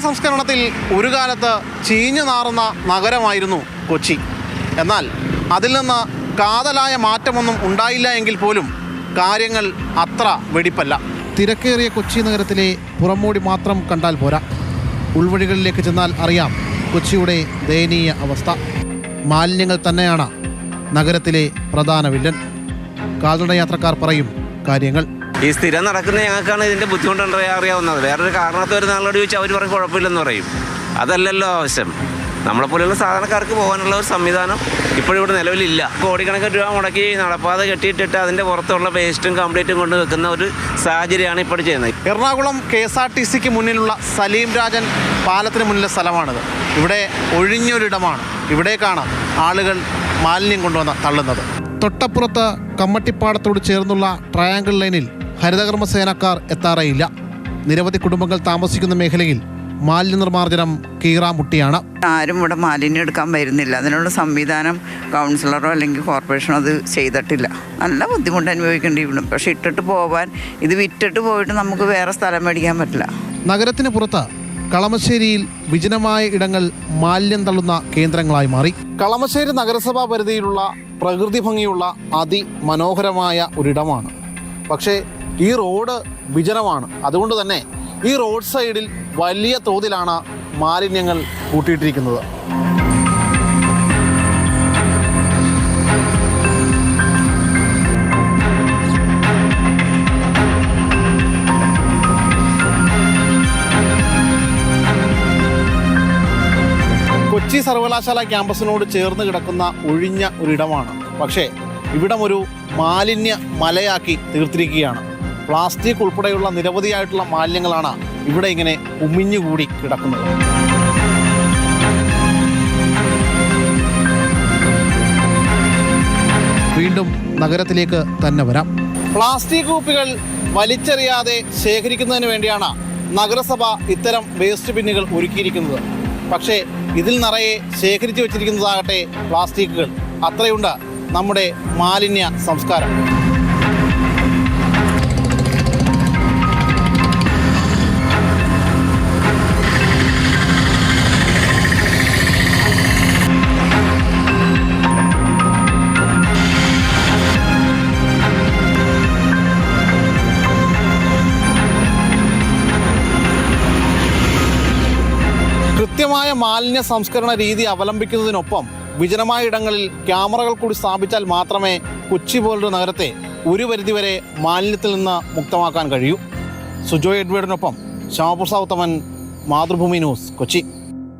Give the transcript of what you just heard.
സത്യത്തിൽ ഒരു കാലത്ത് ചീഞ്ഞു നാറുന്ന നഗരമായിരുന്നു കൊച്ചി. എന്നാൽ അതിൽ നിന്ന് കാതലായ മാറ്റമൊന്നും ഉണ്ടായില്ല എങ്കിൽ പോലും കാര്യങ്ങൾ അത്ര വെടിപ്പല്ല. തിരക്കേറിയ കൊച്ചി നഗരത്തിലെ പുറമോടി മാത്രം കണ്ടാൽ പോരാ. ഉൾവഴികളിലേക്ക് ചെന്നാൽ അറിയാം കൊച്ചിയുടെ ദയനീയ അവസ്ഥ. മാലിന്യങ്ങൾ തന്നെയാണ് നഗരത്തിലെ പ്രധാന വില്ലൻ. കാൽനട യാത്രക്കാർ പറയും കാര്യങ്ങൾ. ഈ സ്ഥിരം നടക്കുന്ന ഞങ്ങൾക്കാണ് ഇതിന്റെ ബുദ്ധിമുട്ടുണ്ട് അറിയാവുന്നത്. വേറൊരു കാരണത്ത് വരുന്ന ആളോട് ചോദിച്ചാൽ അവർ പറയും കുഴപ്പമില്ലെന്ന് പറയും. അതല്ലല്ലോ ആവശ്യം. നമ്മളെപ്പോലെയുള്ള സാധാരണക്കാർക്ക് പോകാനുള്ള ഒരു സംവിധാനം ഇപ്പോഴും ഇവിടെ നിലവിലില്ല. കോടിക്കണക്കിന് രൂപ മുടക്കി നടപ്പാതെ കെട്ടിയിട്ടിട്ട് അതിന്റെ പുറത്തുള്ള വേസ്റ്റും കംപ്ലീറ്റും കൊണ്ട് വെക്കുന്ന ഒരു സാഹചര്യമാണ് ഇപ്പോൾ ചെയ്യുന്നത്. Ernakulam K S R T സിക്ക് മുന്നിലുള്ള സലീം രാജൻ പാലത്തിന് മുന്നിലെ സ്ഥലമാണിത്. ഇവിടെ ഒഴിഞ്ഞൊരിടമാണ്. ഇവിടേക്കാണ് ആളുകൾ മാലിന്യം കൊണ്ടുവന്ന് തള്ളുന്നത്. തൊട്ടപ്പുറത്ത് കമ്മട്ടിപ്പാടത്തോട് ചേർന്നുള്ള ട്രയാങ്കിൾ ലൈനിൽ ഹരിതകർമ്മ സേനക്കാർ എത്താറേയില്ല. നിരവധി കുടുംബങ്ങൾ താമസിക്കുന്ന മേഖലയിൽ മാലിന്യ നിർമ്മാർജനം കീറാമുട്ടിയാണ്. ആരും ഇവിടെ മാലിന്യം എടുക്കാൻ വരുന്നില്ല. അതിനുള്ള സംവിധാനം കൗൺസിലറോ അല്ലെങ്കിൽ കോർപ്പറേഷനോ അത് ചെയ്തിട്ടില്ല. നല്ല ബുദ്ധിമുട്ട് അനുഭവിക്കേണ്ടി വരും പക്ഷെ ഇട്ടിട്ട് പോവാൻ ഇത് വിറ്റിട്ട് പോയിട്ട് നമുക്ക് വേറെ സ്ഥലം മേടിക്കാൻ പറ്റില്ല. നഗരത്തിന് പുറത്ത് കളമശ്ശേരിയിൽ വിജനമായ ഇടങ്ങൾ മാലിന്യം തള്ളുന്ന കേന്ദ്രങ്ങളായി മാറി. കളമശ്ശേരി നഗരസഭാ പരിധിയിലുള്ള പ്രകൃതി ഭംഗിയുള്ള അതിമനോഹരമായ ഒരിടമാണ്. പക്ഷേ ഈ റോഡ് വിജനമാണ്. അതുകൊണ്ട് തന്നെ ഈ റോഡ് സൈഡിൽ വലിയ തോതിലാണ് മാലിന്യങ്ങൾ കൂട്ടിയിട്ടിരിക്കുന്നത്. കൊച്ചി സർവകലാശാല ക്യാമ്പസിനോട് ചേർന്ന് കിടക്കുന്ന ഒഴിഞ്ഞ ഒരിടമാണ്. പക്ഷേ ഇവിടം ഒരു മാലിന്യ മലയാക്കി തീർത്തിരിക്കുകയാണ്. പ്ലാസ്റ്റിക് ഉൾപ്പെടെയുള്ള നിരവധിയായിട്ടുള്ള മാലിന്യങ്ങളാണ് ഇവിടെ ഇങ്ങനെ ഉമിഞ്ഞുകൂടി കിടക്കുന്നത്. വീണ്ടും നഗരത്തിലേക്ക് തന്നെ വരാം. പ്ലാസ്റ്റിക് കൂപ്പികൾ വലിച്ചെറിയാതെ ശേഖരിക്കുന്നതിന് വേണ്ടിയാണ് നഗരസഭ ഇത്തരം വേസ്റ്റ് ബിന്നുകൾ ഒരുക്കിയിരിക്കുന്നത്. പക്ഷേ ഇതിൽ നിറയെ ശേഖരിച്ചു വെച്ചിരിക്കുന്നതാകട്ടെ പ്ലാസ്റ്റിക്കുകൾ. അത്രയുണ്ട്. നമ്മുടെ മാലിന്യ സംസ്കാരം. കൃത്യമായ മാലിന്യ സംസ്കരണ രീതി അവലംബിക്കുന്നതിനൊപ്പം വിജനമായ ഇടങ്ങളിൽ ക്യാമറകൾ കൂടി സ്ഥാപിച്ചാൽ മാത്രമേ കൊച്ചി പോലൊരു നഗരത്തെ ഒരു പരിധിവരെ മാലിന്യത്തിൽ നിന്ന് മുക്തമാക്കാൻ കഴിയൂ. സുജോയ് എഡ്വേർഡിനൊപ്പം ശ്യാമപ്രസാദ് ഉത്തമൻ മാതൃഭൂമി ന്യൂസ് കൊച്ചി.